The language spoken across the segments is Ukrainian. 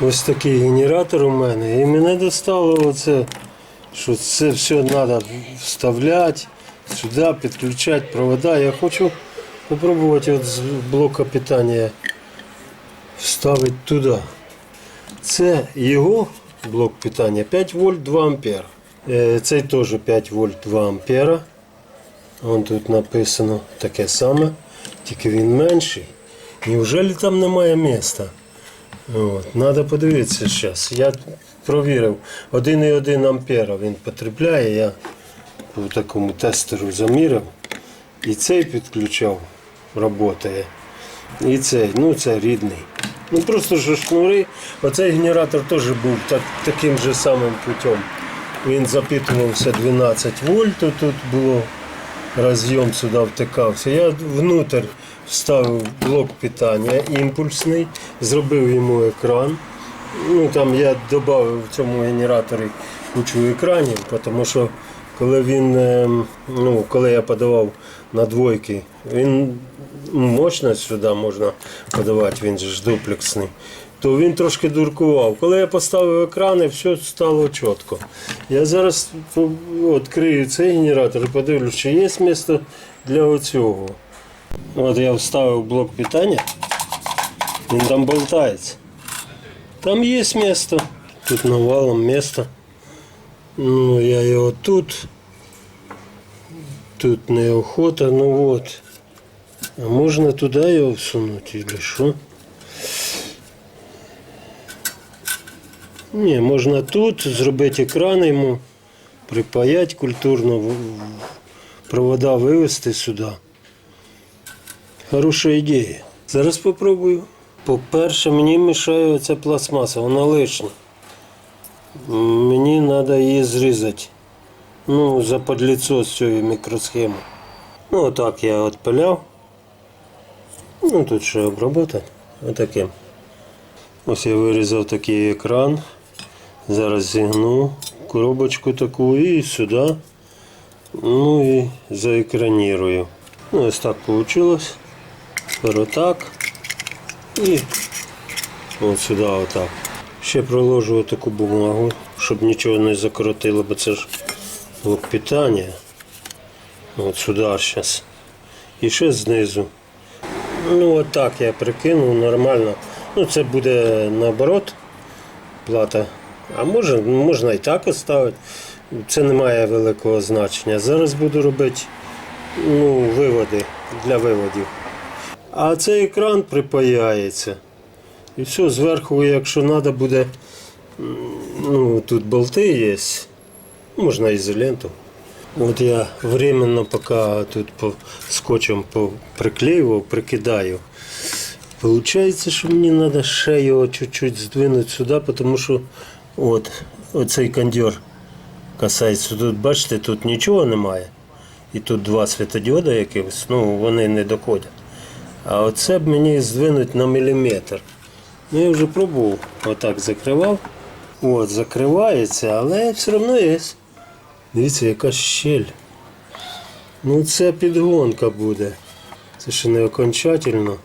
Ось такий генератор у мене. І мене достало оце, що це все треба вставляти, сюди підключати провода. Я хочу спробувати от з блока питання вставити туди. Це його блок питання 5 вольт 2 ампера. Е, Цей теж 5 вольт 2 ампера. Вон тут написано таке саме, тільки він менший. Неужели там немає міста? От, Надо подивитися зараз. Я провірив. 1,1 ампера він потребляє. Я по такому тестеру заміряв. І цей підключав, працює. І цей, ну це рідний. Ну просто що шнури. Оцей генератор теж був так, таким же самим путем. Він запитувався 12 вольт, тут було роз'єм сюди втикався. Я внутрь вставив блок питання імпульсний, зробив йому екран. Ну, там я додав в цьому генераторі кучу екранів, тому що коли він, ем, ну, коли я подавав на двойки, він мощність сюди можна подавати, він ж дуплексний, то він трошки дуркував. Коли я поставив екрани, все стало чітко. Я зараз відкрию цей генератор і подивлюсь, чи є місце для оцього. От я вставив блок питання, він там болтається. Там є місце, тут навалом місце. Ну, я його тут. Тут неохота, ну от. А можна туди його всунути или що? Ні, можна тут зробити екран йому, припаять культурно, провода вивести сюди. Хороша ідея. Зараз спробую. По-перше, мені мішає ця пластмаса, вона лишня. Мені треба її зрізати. Ну, за подліцо з цієї мікросхеми. Ну, отак я відпиляв. Ну, тут ще обробити. Отаким. Ось я вирізав такий екран. Зараз зігну коробочку таку і сюди. Ну і заекранірую. Ну, ось так вийшло. Отак. І от сюди отак. Ще проложу таку бумагу, щоб нічого не закоротило, бо це ж блок питання. От сюди зараз. І ще знизу. Ну отак я прикинув нормально. Ну це буде наоборот плата. А може, можна і так оставити. Це не має великого значення. Зараз буду робити ну, виводи для виводів. А цей екран припаяється. І все, зверху, якщо треба буде, ну, тут болти є, можна ізоленту. От я временно поки тут по, скотчем приклеював, прикидаю. Получається, що мені треба ще його чуть-чуть здвинути сюди, тому що от, оцей кондьор касається тут, бачите, тут нічого немає. І тут два світодіода якихось, ну вони не доходять. А оце б мені здвинуть на міліметр. Ну я вже пробував. Отак закривав. От, закривається, але все одно є. Дивіться, яка щель. Ну це підгонка буде. Це ще не окончательно.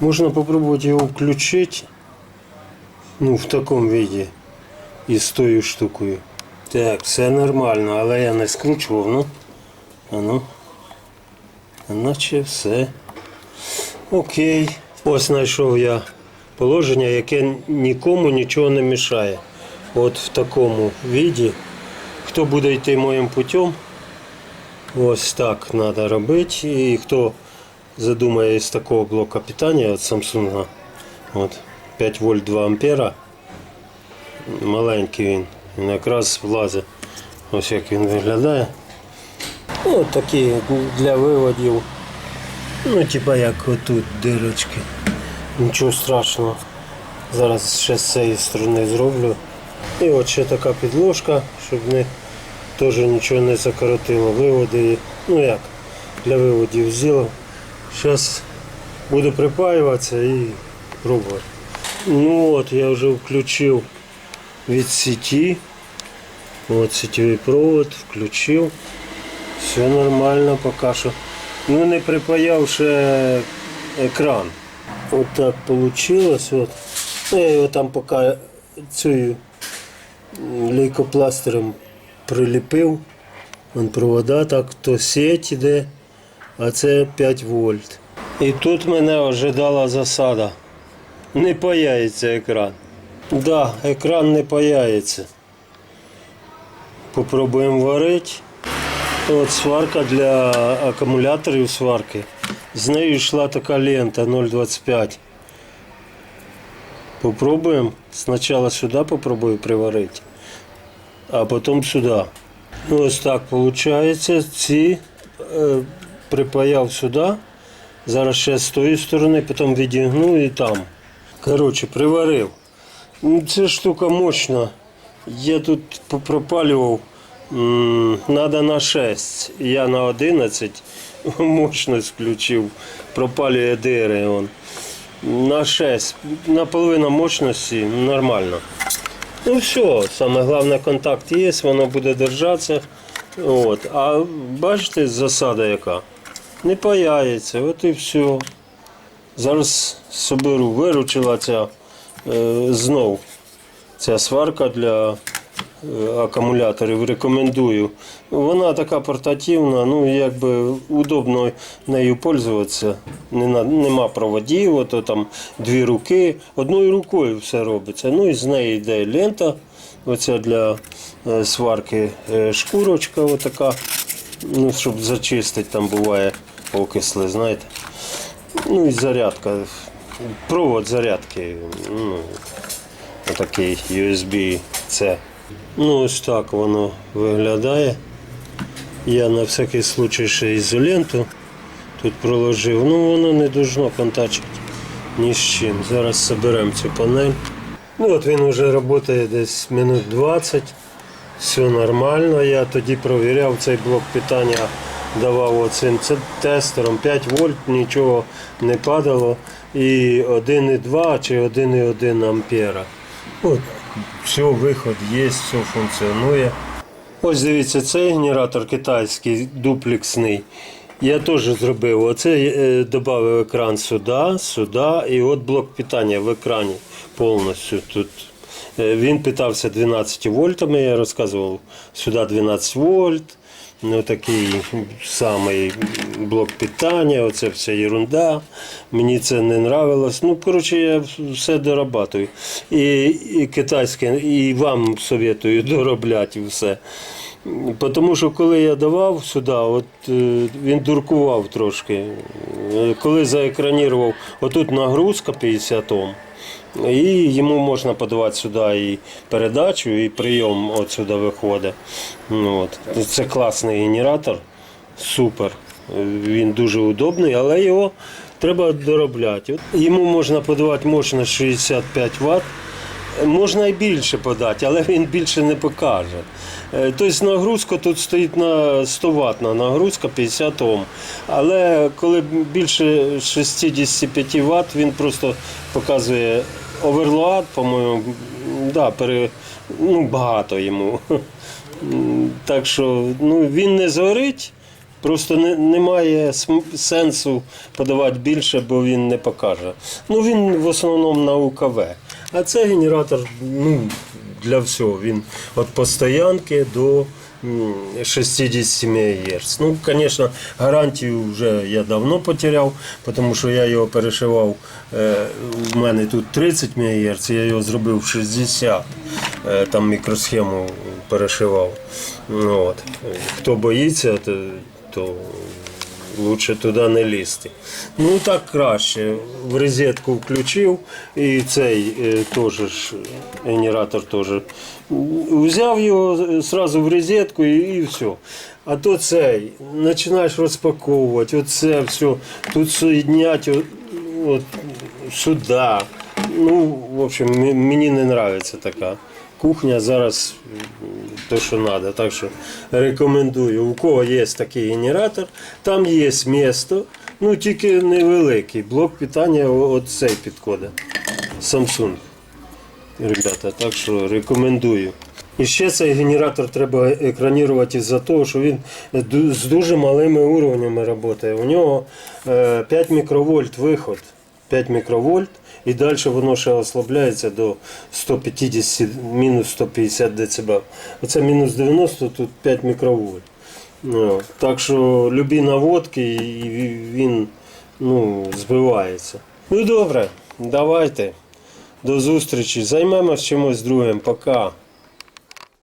Можна спробувати його включити. Ну, в такому віді. І з тою штукою. Так, все нормально, але я не скручував, ну. А ну. Наче все. Окей. Ось знайшов я положення, яке нікому нічого не мішає. От в такому віді. Хто буде йти моїм путем, ось так треба робити. І хто задумає з такого блока питання від Samsung, от 5 вольт 2 ампера, маленький він, він якраз влазить. Ось як він виглядає. Ну, такі для виводів. Ну, типа як отут дирочки. Нічого страшного. Зараз ще з цієї сторони зроблю. І от ще така підложка, щоб не теж нічого не закоротило. Виводи, ну як, для виводів зробив. Зараз буду припаюватися і пробувати. Ну от я вже включив від сеті. От сетевий провод включив. Все нормально поки що. Ну не припаяв ще екран. Вот так получилось. Вот. Ну, я його там поки цією м, лейкопластиром приліпив. Вон провода так, то сеть іде, а це 5 вольт. І тут мене ожидала засада. Не паяється екран. Да, екран не паяється. Попробуємо варити. От сварка для акумуляторів сварки. З нею йшла така лента 0,25. Попробуємо. Спочатку сюди попробую приварити, а потім сюди. Ну, ось так виходить. Ці е, припаяв сюди. Зараз ще з тої сторони, потім відігну і там. Коротше, приварив. Ну, Ця штука мощна. Я тут попропалював. м, Надо на 6. Я на 11 мощність включив. Пропалює. Он. На 6. Наполовину мощності нормально. Ну все, саме головне контакт є, воно буде держатися. От. А бачите, засада яка? Не паяється, от і все. Зараз соберу, виручила ця знов. Ця сварка для е, акумуляторів. Рекомендую. Вона така портативна, ну якби удобно нею пользуватися. Нема проводів, ото там дві руки. Одною рукою все робиться. Ну і з неї йде лента. Оця для е, сварки е, шкурочка, отака, ну, щоб зачистити, там буває окисли, знаєте. Ну і зарядка. Провод зарядки. Ну, отакий USB-C. Ну, ось так воно виглядає. Я на всякий случай ще ізоленту тут проложив. Ну воно не должно контачити ні з чим. Зараз соберемо цю панель. Ну от він вже працює десь минут 20. Все нормально. Я тоді провіряв цей блок питання, давав оцим тестером 5 вольт, нічого не падало. І 1,2 чи 1,1 ампера. От, все, виход є, все функціонує. Ось дивіться, цей генератор китайський дуплексний. Я теж зробив. Оце е, додав екран сюди, сюди, і от блок питання в екрані повністю тут. Е, Він питався 12 вольтами, я розказував, сюди 12 вольт. Ну, такий самий блок питання, оце вся ерунда. Мені це не нравилось. Ну, коротше, я все дорабатую. І, і китайське, і вам советую доробляти все. Тому що коли я давав сюди, от е, він дуркував трошки. Е, Коли заекранірував, отут нагрузка 50 Ом, і йому можна подавати сюди і передачу, і прийом от сюди виходить. Ну, от. Це класний генератор, супер. Він дуже удобний, але його треба доробляти. Йому можна подавати мощність 65 Вт. Можна і більше подати, але він більше не покаже. Е, Тобто нагрузка тут стоїть на 100 Вт, нагрузка 50 Ом. Але коли більше 65 Вт, він просто показує оверлоад, по-моєму, да, пере, ну, багато йому. Так що ну, він не згорить. Просто не, немає сенсу подавати більше, бо він не покаже. Ну він в основному на УКВ. А це генератор ну, для всього. Він від постоянки до м, 60 МГц. Ну, звісно, гарантію вже я давно потеряв, тому що я його перешивав. Е, у мене тут 30 МГц, я його зробив в 60. Е, там мікросхему перешивав. От. Хто боїться, то лучше туди не лізти. Ну так краще. В розетку включив і цей е, теж генератор теж. Взяв його одразу в розетку і, і все. А то цей починаєш розпаковувати, оце все, тут соєднять от, от, сюди. Ну, в общем, мені не подобається така кухня зараз то, що треба. Так що рекомендую. У кого є такий генератор, там є місто, ну тільки невеликий. Блок питання о- от цей підходить. Samsung. Ребята, так що рекомендую. І ще цей генератор треба екранірувати із-за того, що він з дуже малими уровнями працює. У нього е, 5 мікровольт виход. 5 мікровольт, і далі воно ще ослабляється до 150, мінус 150 дБ. Оце мінус 90, тут 5 мікровольт. Ну, так що любі наводки і він ну, збивається. Ну добре, давайте. До зустрічі. Займемось чимось другим. Пока.